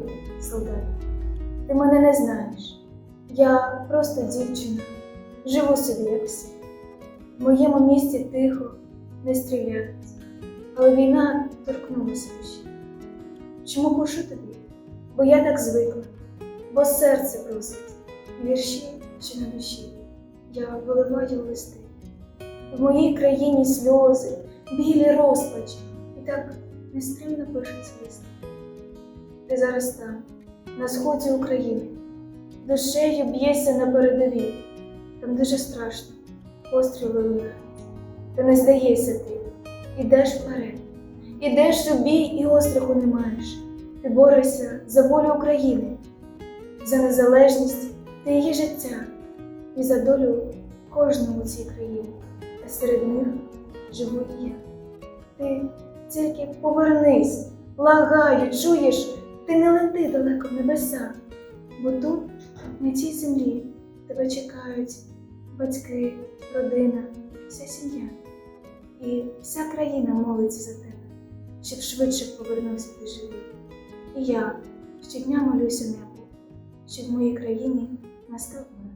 ти, солдат, ти мене не знаєш. Я просто дівчина, живу собі, як всі. В моєму місті тихо не стріляють, але війна торкнулася душі. Чому пишу тобі? Бо я так звикла, бо серце просить вірші чи на душі. Я виливаю листи. В моїй країні сльози, білі розпачі, і так нестримно пишуть листи. Ти зараз там, на сході України, душею б'єшся на передовій, там дуже страшно, постріли лунають. Та не здаєшся ти, ідеш вперед, ідеш у бій і остраху не маєш. Ти борешся за волю України, за незалежність та її життя і за долю кожного цій країні. Та серед них живу я. Ти тільки повернись, благаю, чуєш, ти не лети далеко в небеса, бо тут, на цій землі, тебе чекають батьки, родина, вся сім'я. І вся країна молиться за тебе, щоб швидше повернувся ти живий. І я щодня молюся небу, щоб в моїй країні настав мир.